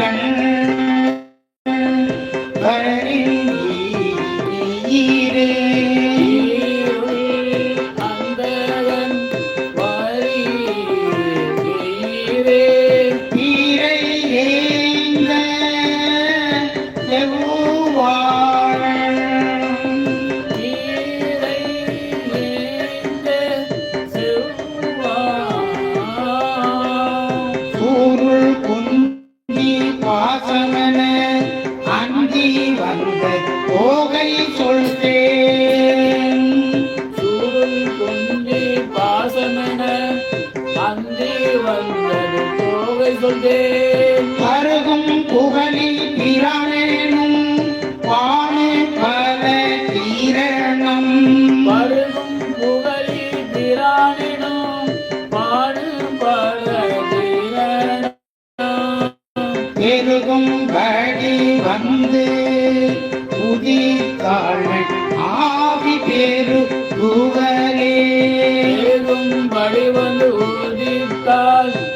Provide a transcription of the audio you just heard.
அந்தகன் சொல்தேன் சூழல் கொண்டே பாசமென அந்தே வந்தது தோகை சொல்தேன் பருகும் புகழில் பிரானேனும் பானு பல தீரணம். பருகும் புகழி திரானினும் பாடு பல தீரணம். பெருகும் படி வந்து Senhor de casa.